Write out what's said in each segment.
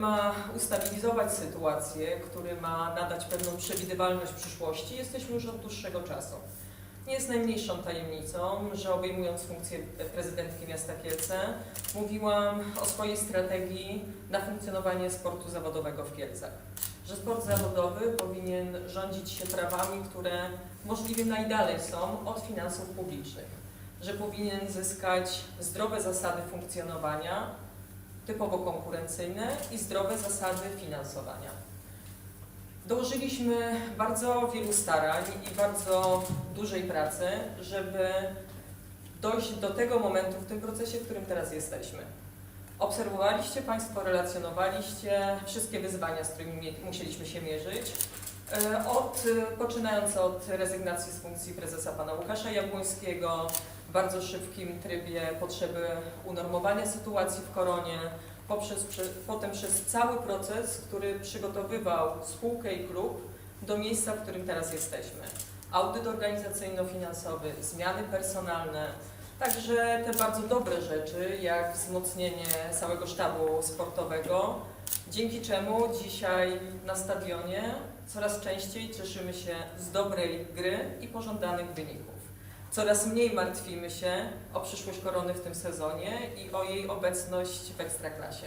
ma ustabilizować sytuację, który ma nadać pewną przewidywalność przyszłości, jesteśmy już od dłuższego czasu. Nie jest najmniejszą tajemnicą, że obejmując funkcję prezydentki miasta Kielce, mówiłam o swojej strategii na funkcjonowanie sportu zawodowego w Kielcach. Że sport zawodowy powinien rządzić się prawami, które możliwie najdalej są od finansów publicznych. Że powinien zyskać zdrowe zasady funkcjonowania, typowo konkurencyjne i zdrowe zasady finansowania. Dołożyliśmy bardzo wielu starań i bardzo dużej pracy, żeby dojść do tego momentu w tym procesie, w którym teraz jesteśmy. Obserwowaliście Państwo, relacjonowaliście wszystkie wyzwania, z którymi musieliśmy się mierzyć. E, Od, e, poczynając od rezygnacji z funkcji prezesa pana Łukasza Jabłońskiego, w bardzo szybkim trybie potrzeby unormowania sytuacji w koronie, poprzez, prze, potem przez cały proces, który przygotowywał spółkę i klub do miejsca, w którym teraz jesteśmy. Audyt organizacyjno-finansowy, zmiany personalne, także te bardzo dobre rzeczy, jak wzmocnienie całego sztabu sportowego, dzięki czemu dzisiaj na stadionie coraz częściej cieszymy się z dobrej gry i pożądanych wyników. Coraz mniej martwimy się o przyszłość korony w tym sezonie i o jej obecność w ekstraklasie.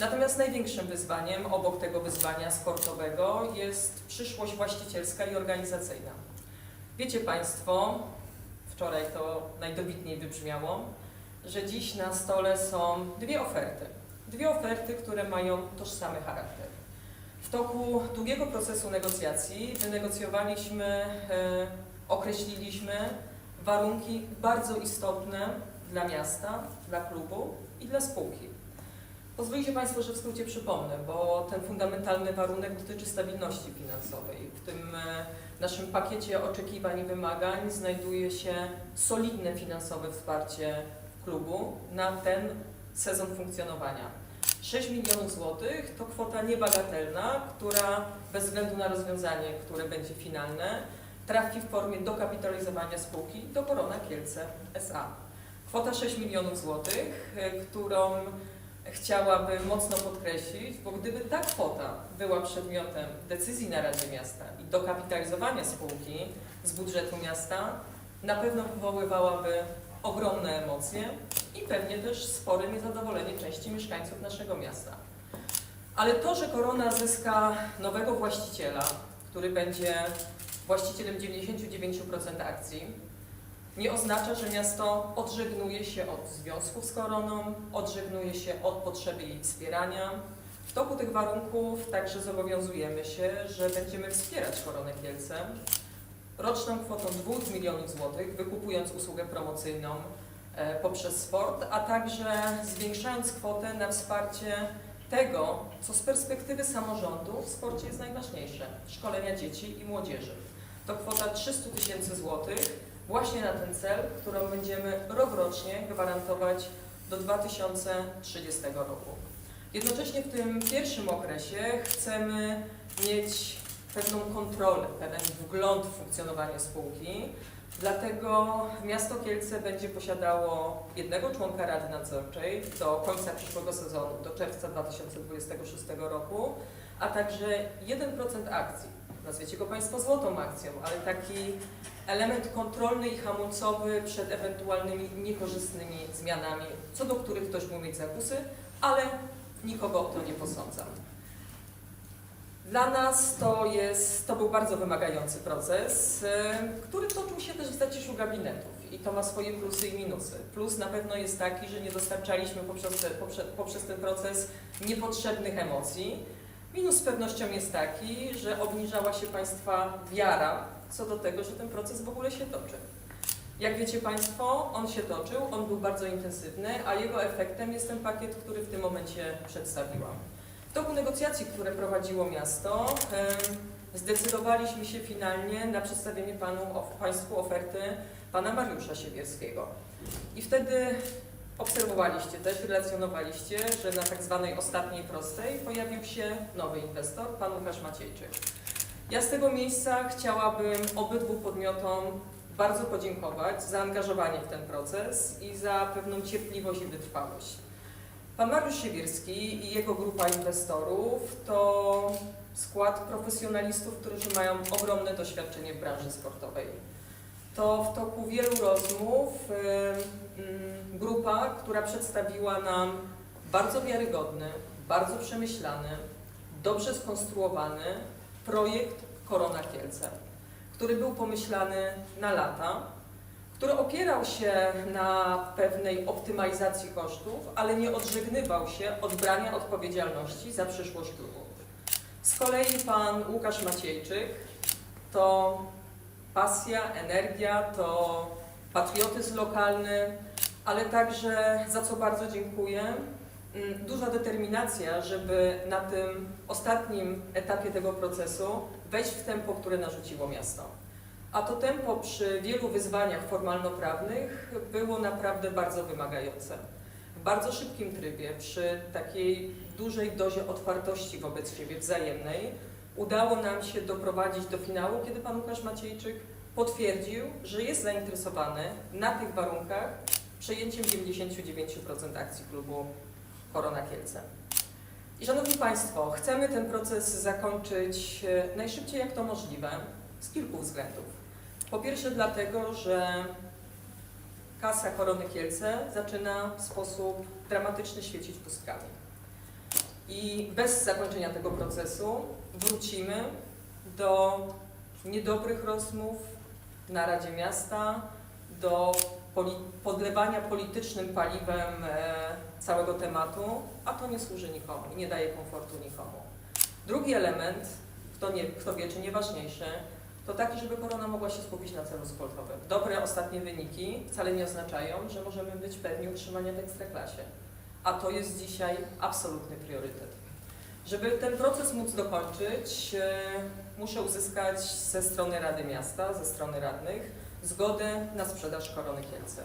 Natomiast największym wyzwaniem, obok tego wyzwania sportowego, jest przyszłość właścicielska i organizacyjna. Wiecie Państwo, wczoraj to najdobitniej wybrzmiało, że dziś na stole są dwie oferty. Dwie oferty, które mają tożsamy charakter. W toku długiego procesu negocjacji wynegocjowaliśmy, e, określiliśmy warunki bardzo istotne dla miasta, dla klubu i dla spółki. Pozwolicie Państwo, że w skrócie przypomnę, bo ten fundamentalny warunek dotyczy stabilności finansowej. W tym e, naszym pakiecie oczekiwań i wymagań znajduje się solidne finansowe wsparcie klubu na ten sezon funkcjonowania. 6 milionów złotych to kwota niebagatelna, która bez względu na rozwiązanie, które będzie finalne, trafi w formie dokapitalizowania spółki do Korona Kielce SA. Kwota 6 milionów złotych, e, którą chciałabym mocno podkreślić, bo gdyby ta kwota była przedmiotem decyzji na Radzie Miasta i dokapitalizowania spółki z budżetu miasta, na pewno wywoływałaby ogromne emocje i pewnie też spore niezadowolenie części mieszkańców naszego miasta. Ale to, że Korona zyska nowego właściciela, który będzie właścicielem 99% akcji, nie oznacza, że miasto odżegnuje się od związków z koroną, odżegnuje się od potrzeby jej wspierania. W toku tych warunków także zobowiązujemy się, że będziemy wspierać Koronę Kielce roczną kwotą 2 milionów złotych, wykupując usługę promocyjną e, poprzez sport, a także zwiększając kwotę na wsparcie tego, co z perspektywy samorządu w sporcie jest najważniejsze szkolenia dzieci i młodzieży. To kwota 300 tysięcy złotych właśnie na ten cel, którą będziemy rokrocznie gwarantować do 2030 roku. Jednocześnie w tym pierwszym okresie chcemy mieć pewną kontrolę, pewien wgląd w funkcjonowanie spółki. Dlatego miasto Kielce będzie posiadało jednego członka Rady Nadzorczej do końca przyszłego sezonu, do czerwca 2026 roku, a także 1% akcji. Nazwiecie go Państwo złotą akcją, ale taki element kontrolny i hamulcowy przed ewentualnymi niekorzystnymi zmianami, co do których ktoś mógł mieć zakusy, ale nikogo o to nie posądzam. Dla nas to, jest, to był bardzo wymagający proces, e, który toczył się też w zaciszu gabinetów i to ma swoje plusy i minusy. Plus na pewno jest taki, że nie dostarczaliśmy poprzez, te, poprzez ten proces niepotrzebnych emocji. Minus z pewnością jest taki, że obniżała się Państwa wiara co do tego, że ten proces w ogóle się toczy. Jak wiecie Państwo, on się toczył, on był bardzo intensywny, a jego efektem jest ten pakiet, który w tym momencie przedstawiłam. Toku negocjacji, które prowadziło miasto, zdecydowaliśmy się finalnie na przedstawienie panu, Państwu oferty pana Mariusza Siewierskiego. I wtedy obserwowaliście też, relacjonowaliście, że na tak zwanej ostatniej prostej pojawił się nowy inwestor, pan Łukasz Maciejczyk. Ja z tego miejsca chciałabym obydwu podmiotom bardzo podziękować za zaangażowanie w ten proces i za pewną cierpliwość i wytrwałość. Pan Mariusz Siewierski i jego grupa inwestorów to skład profesjonalistów, którzy mają ogromne doświadczenie w branży sportowej. To w toku wielu rozmów grupa, która przedstawiła nam bardzo wiarygodny, bardzo przemyślany, dobrze skonstruowany projekt Korona Kielce, który był pomyślany na lata, który opierał się na pewnej optymalizacji kosztów, ale nie odżegnywał się od brania odpowiedzialności za przyszłość klubu. Z kolei pan Łukasz Maciejczyk to pasja, energia, to patriotyzm lokalny, ale także, za co bardzo dziękuję, mm, duża determinacja, żeby na tym ostatnim etapie tego procesu wejść w tempo, które narzuciło miasto. A to tempo przy wielu wyzwaniach formalno-prawnych było naprawdę bardzo wymagające. W bardzo szybkim trybie, przy takiej dużej dozie otwartości wobec siebie wzajemnej, udało nam się doprowadzić do finału, kiedy pan Łukasz Maciejczyk potwierdził, że jest zainteresowany na tych warunkach przejęciem 99% akcji klubu Korona Kielce. I Szanowni Państwo, chcemy ten proces zakończyć e, najszybciej jak to możliwe z kilku względów. Po pierwsze dlatego, że kasa Korony Kielce zaczyna w sposób dramatyczny świecić pustkami. I bez zakończenia tego procesu wrócimy do niedobrych rozmów na Radzie Miasta, do poli podlewania politycznym paliwem e, całego tematu, a to nie służy nikomu i nie daje komfortu nikomu. Drugi element, kto, nie, kto wie, czy nieważniejszy, to taki, żeby korona mogła się skupić na celu sportowym. Dobre ostatnie wyniki wcale nie oznaczają, że możemy być pewni utrzymania w ekstraklasie. A to jest dzisiaj absolutny priorytet. Żeby ten proces móc dokończyć, e, muszę uzyskać ze strony Rady Miasta, ze strony radnych, zgodę na sprzedaż Korony Kielce.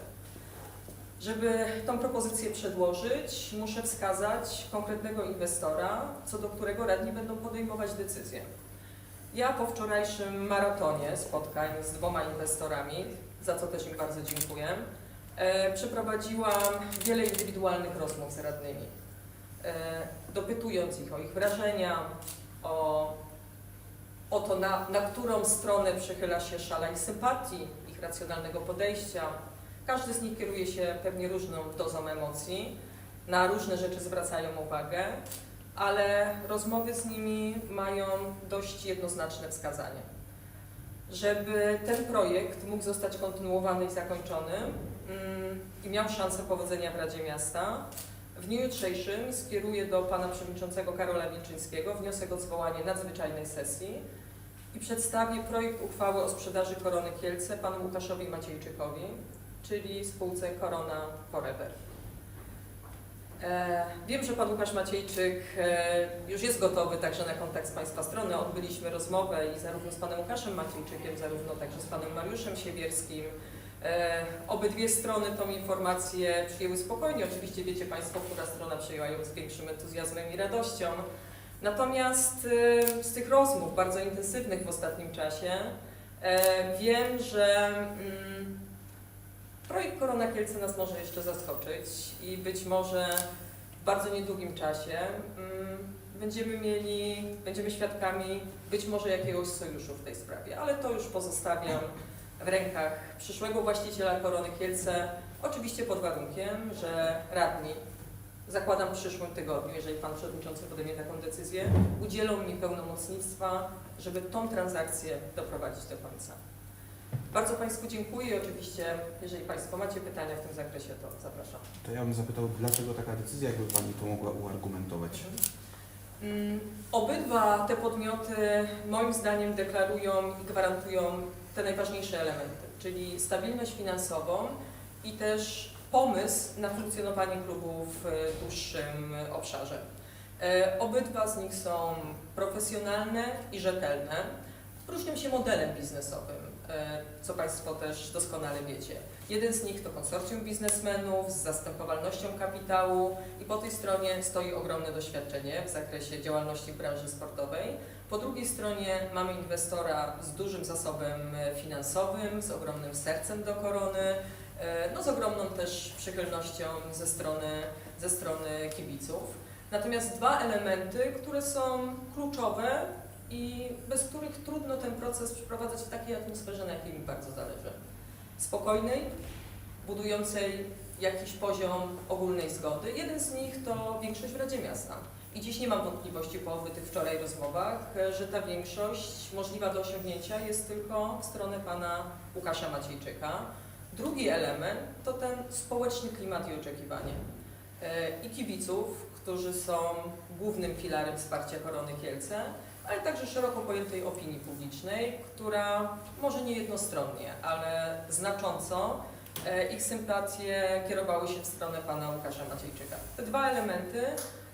Żeby tą propozycję przedłożyć, muszę wskazać konkretnego inwestora, co do którego radni będą podejmować decyzje. Ja po wczorajszym maratonie spotkań z dwoma inwestorami, za co też im bardzo dziękuję, e, przeprowadziłam wiele indywidualnych rozmów z radnymi, e, dopytując ich o ich wrażenia, o, o to, na, na którą stronę przychyla się szala ich sympatii, ich racjonalnego podejścia. Każdy z nich kieruje się pewnie różną dozą emocji, na różne rzeczy zwracają uwagę, ale rozmowy z nimi mają dość jednoznaczne wskazanie. Żeby ten projekt mógł zostać kontynuowany i zakończony mm, i miał szansę powodzenia w Radzie Miasta, w dniu jutrzejszym skieruję do pana przewodniczącego Karola Wilczyńskiego wniosek o zwołanie nadzwyczajnej sesji i przedstawię projekt uchwały o sprzedaży Korony Kielce panu Łukaszowi Maciejczykowi, czyli spółce Korona Forever. E, Wiem, że pan Łukasz Maciejczyk e, już jest gotowy także na kontakt z Państwa strony. Odbyliśmy rozmowę i zarówno z panem Łukaszem Maciejczykiem, zarówno także z panem Mariuszem Siewierskim. E, Obydwie strony tą informację przyjęły spokojnie. Oczywiście wiecie Państwo, która strona przyjęła ją z większym entuzjazmem i radością. Natomiast z tych rozmów bardzo intensywnych w ostatnim czasie wiem, że mm, projekt Korona Kielce nas może jeszcze zaskoczyć i być może w bardzo niedługim czasie mm, będziemy mieli, będziemy świadkami być może jakiegoś sojuszu w tej sprawie, ale to już pozostawiam w rękach przyszłego właściciela Korony Kielce, oczywiście pod warunkiem, że radni, zakładam w przyszłym tygodniu, jeżeli Pan Przewodniczący podejmie taką decyzję, udzielą mi pełnomocnictwa, żeby tą transakcję doprowadzić do końca. Bardzo Państwu dziękuję i oczywiście, jeżeli Państwo macie pytania w tym zakresie, to zapraszam. To ja bym zapytał, dlaczego taka decyzja, jakby Pani to mogła uargumentować? Mm, Obydwa te podmioty moim zdaniem deklarują i gwarantują te najważniejsze elementy, czyli stabilność finansową i też pomysł na funkcjonowanie klubu w dłuższym obszarze. E, Obydwa z nich są profesjonalne i rzetelne. Różnią się modelem biznesowym, e, co Państwo też doskonale wiecie. Jeden z nich to konsorcjum biznesmenów z zastępowalnością kapitału i po tej stronie stoi ogromne doświadczenie w zakresie działalności w branży sportowej. Po drugiej stronie mamy inwestora z dużym zasobem e, finansowym, z ogromnym sercem do korony, e, no z ogromną też przychylnością ze strony, ze strony kibiców. Natomiast dwa elementy, które są kluczowe i bez których trudno ten proces przeprowadzać w takiej atmosferze, na jakiej mi bardzo zależy. Spokojnej, budującej jakiś poziom ogólnej zgody. Jeden z nich to większość w Radzie Miasta. I dziś nie mam wątpliwości po tych wczoraj rozmowach, że ta większość możliwa do osiągnięcia jest tylko w stronę pana Łukasza Maciejczyka. Drugi element to ten społeczny klimat i oczekiwanie. E, I kibiców, którzy są głównym filarem wsparcia Korony Kielce, ale także szeroko pojętej opinii publicznej, która może nie jednostronnie, ale znacząco e, ich sympatie kierowały się w stronę pana Łukasza Maciejczyka. Te dwa elementy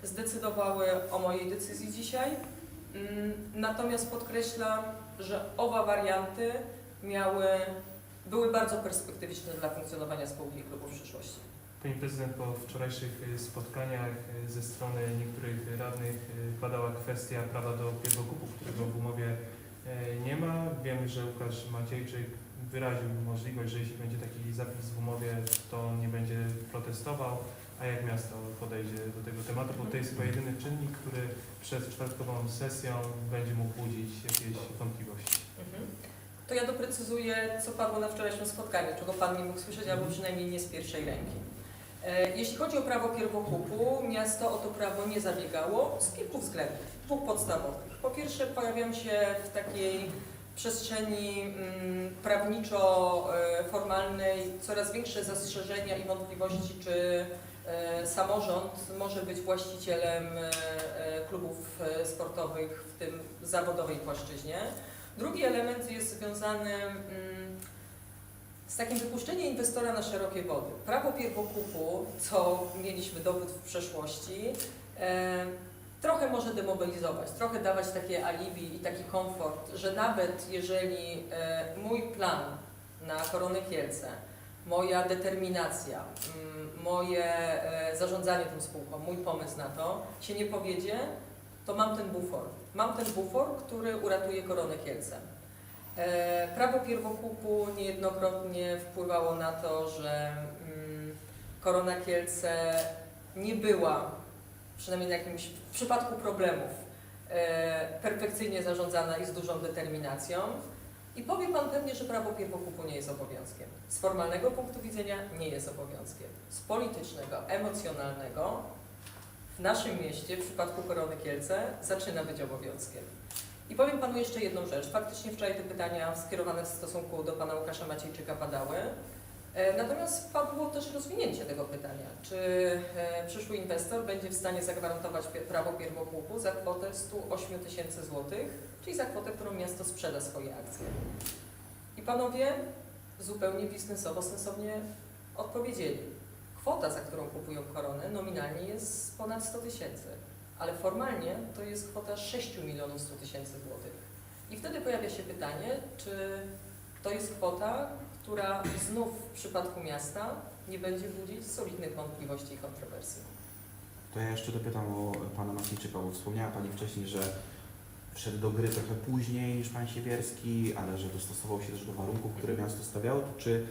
zdecydowały o mojej decyzji dzisiaj. Mm, Natomiast podkreślam, że oba warianty miały, były bardzo perspektywiczne dla funkcjonowania spółki i w przyszłości. Pani Prezydent, po wczorajszych y, spotkaniach y, ze strony niektórych radnych y, padała kwestia prawa do pierwokupu, którego w umowie nie ma. Wiemy, że Łukasz Maciejczyk wyraził możliwość, że jeśli będzie taki zapis w umowie, to on nie będzie protestował. A jak miasto podejdzie do tego tematu? Bo to jest chyba jedyny czynnik, który przed czwartkową sesją będzie mógł budzić jakieś wątpliwości. Mhm. To ja doprecyzuję, co padło na wczorajszym spotkaniu, czego Pan nie mógł słyszeć, albo przynajmniej nie z pierwszej ręki. E, Jeśli chodzi o prawo pierwokupu, miasto o to prawo nie zabiegało z kilku względów, dwóch podstawowych. Po pierwsze, pojawiają się w takiej przestrzeni mm, prawniczo-formalnej coraz większe zastrzeżenia i wątpliwości, czy e, samorząd może być właścicielem e, e, klubów e, sportowych w tym zawodowej płaszczyźnie. Drugi element jest związany mm, z takim wypuszczeniem inwestora na szerokie wody. Prawo pierwokupu, co mieliśmy dowód w przeszłości, trochę może demobilizować, trochę dawać takie alibi i taki komfort, że nawet jeżeli mój plan na Koronę Kielce, moja determinacja, mm, moje e, zarządzanie tą spółką, mój pomysł na to się nie powiedzie, to mam ten bufor. Mam ten bufor, który uratuje Koronę Kielce. E, Prawo pierwokupu niejednokrotnie wpływało na to, że mm, Korona Kielce nie była, przynajmniej na jakimś w przypadku problemów, e, perfekcyjnie zarządzana i z dużą determinacją. I powie Pan pewnie, że prawo pierwokupu nie jest obowiązkiem. Z formalnego punktu widzenia nie jest obowiązkiem. Z politycznego, emocjonalnego w naszym mieście, w przypadku Korony Kielce, zaczyna być obowiązkiem. I powiem Panu jeszcze jedną rzecz. Faktycznie wczoraj te pytania skierowane w stosunku do Pana Łukasza Maciejczyka padały. E, Natomiast padło też rozwinięcie tego pytania. Czy e, przyszły inwestor będzie w stanie zagwarantować prawo pierwokupu za kwotę 108 tysięcy złotych, czyli za kwotę, którą miasto sprzeda swoje akcje? I Panowie zupełnie biznesowo, sensownie odpowiedzieli. Kwota, za którą kupują koronę, nominalnie jest ponad 100 tysięcy ale formalnie to jest kwota 6 milionów 100 tysięcy złotych. I wtedy pojawia się pytanie, czy to jest kwota, która znów w przypadku miasta nie będzie budzić solidnych wątpliwości i kontrowersji. To ja jeszcze dopytam o pana Maciejczyka, bo wspomniała Pani wcześniej, że wszedł do gry trochę później niż Pan Siewierski, ale że dostosował się też do warunków, które miasto stawiało. Czy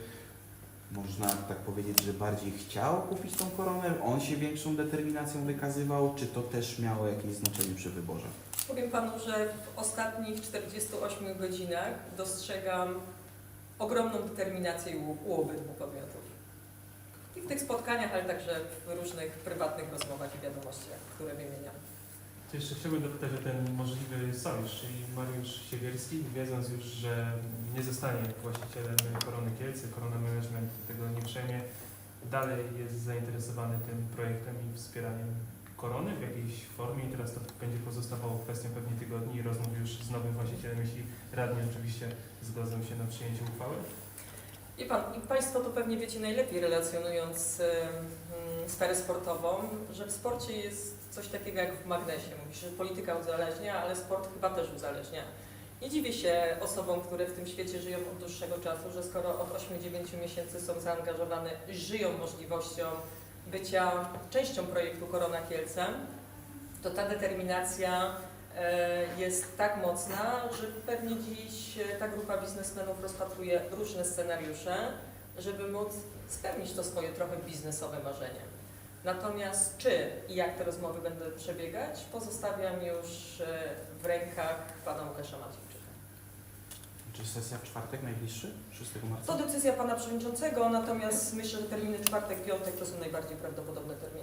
można tak powiedzieć, że bardziej chciał kupić tą koronę? On się większą determinacją wykazywał, czy to też miało jakieś znaczenie przy wyborze? Powiem Panu, że w ostatnich 48 godzinach dostrzegam ogromną determinację u, u obydwu podmiotów. I w tych spotkaniach, ale także w różnych prywatnych rozmowach i wiadomościach, które wymieniam. To jeszcze chciałbym dopytać o ten możliwy sojusz, czyli Mariusz Siewierski, wiedząc już, że nie zostanie właścicielem Korony Kielce, Korona Management tego nie przejmie, dalej jest zainteresowany tym projektem i wspieraniem Korony w jakiejś formie i teraz to będzie pozostawało kwestią pewnie tygodni i rozmów już z nowym właścicielem, jeśli radni oczywiście zgodzą się na przyjęcie uchwały. I, pan, I Państwo to pewnie wiecie najlepiej, relacjonując ym, sferę sportową, że w sporcie jest coś takiego jak w magnesie. Mówi się, że polityka uzależnia, ale sport chyba też uzależnia. Nie dziwię się osobom, które w tym świecie żyją od dłuższego czasu, że skoro od 8-9 miesięcy są zaangażowane, żyją możliwością bycia częścią projektu Korona Kielce, to ta determinacja e, jest tak mocna, że pewnie dziś e, ta grupa biznesmenów rozpatruje różne scenariusze, żeby móc spełnić to swoje trochę biznesowe marzenie. Natomiast czy i jak te rozmowy będą przebiegać, pozostawiam już e, w rękach pana Łukasza Maciejczyka. Czy sesja w czwartek najbliższy? 6 marca? To decyzja pana przewodniczącego, natomiast myślę, że terminy czwartek, piątek to są najbardziej prawdopodobne terminy.